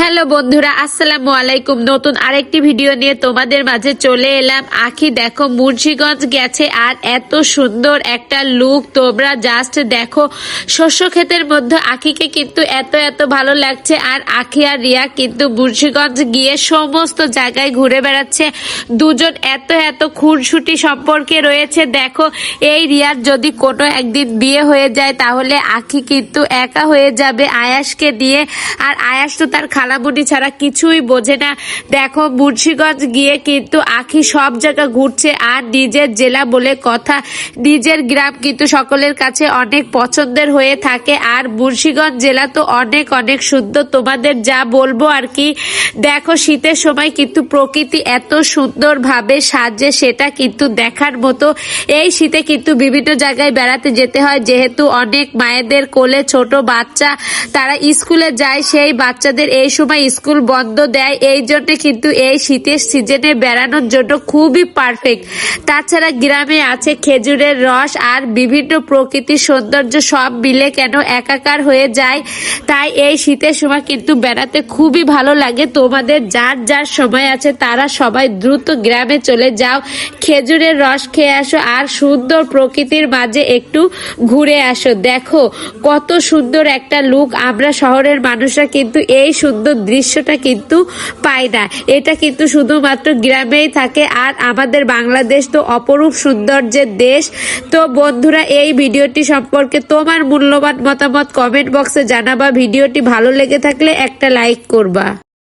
Hello বন্ধুরা, আসসালামু আলাইকুম। নতুন আরেকটি ভিডিও নিয়ে তোমাদের মাঝে চলে এলাম। আখি, দেখো, মুন্সিগঞ্জ গেছে আর এত সুন্দর একটা লুক তোমরা জাস্ট দেখো, শস্য ক্ষেতের মধ্যে আখিকে কিন্তু এত এত ভালো লাগছে আর আখি আর রিয়া কিন্তু মুন্সিগঞ্জ গিয়ে সমস্ত জায়গায় ঘুরে বেড়াচ্ছে। দুজন এত এত খুনসুটি সম্পর্কে রয়েছে। দেখো, এই রিয়ার যদি কোনো একদিন বিয়ে হয়ে যায়, তাহলে আখি কিন্তু একা হয়ে যাবে আয়াসকে দিয়ে। আর আয়াস তো তার খালামুনি ছাড়া কিছুই বোঝে না। দেখো, মুন্সিগঞ্জ গিয়ে কিন্তু আখি সব জায়গা ঘুরছে আর নিজের জেলা বলে কথা। নিজের গ্রাম কিন্তু সকলের কাছে অনেক পছন্দের হয়ে থাকে আর মুন্সিগঞ্জ জেলা তো অনেক অনেক সুন্দর। তোমাদের যা বলব আর কি। দেখো, শীতের সময় কিন্তু প্রকৃতি এত সুন্দরভাবে সাজে সেটা কিন্তু দেখার মতো। এই শীতে কিন্তু বিভিন্ন জায়গায় বেড়াতে যেতে হয়। যেহেতু অনেক মায়েদের কোলে ছোট বাচ্চা, তারা স্কুলে যায়, সেই বাচ্চাদের এই সময় স্কুল বন্ধ দেয়, এই জন্য কিন্তু এই শীতের সিজনে বেড়ানোর জন্য খুবই পারফেক্ট তাছাড়া গ্রামে আছে খেজুরের রস আর বিভিন্ন প্রকৃতির সৌন্দর্য সব মিলে কেন একাকার হয়ে যায়। তাই এই শীতের সময় কিন্তু বেড়াতে খুবই ভালো লাগে। তোমাদের যার যার সময় আছে, তারা সবাই দ্রুত গ্রামে চলে যাও। খেজুরের রস খেয়ে আসো আর সুন্দর প্রকৃতির মাঝে একটু ঘুরে আসো। দেখো কত সুন্দর একটা লুক আমরা শহরের মানুষরা কিন্তু এই সুন্দর দৃশ্যটা কিন্তু পায় না এটা কিন্তু শুধুমাত্র গ্রামেই থাকে আর আমাদের বাংলাদেশ তো অপরূপ সৌন্দর্যের দেশ। তো বন্ধুরা, এই ভিডিওটি সম্পর্কে তোমার মূল্যবান মতামত কমেন্ট বক্সে জানাবা। ভিডিওটি ভালো লেগে থাকলে একটা লাইক করবা।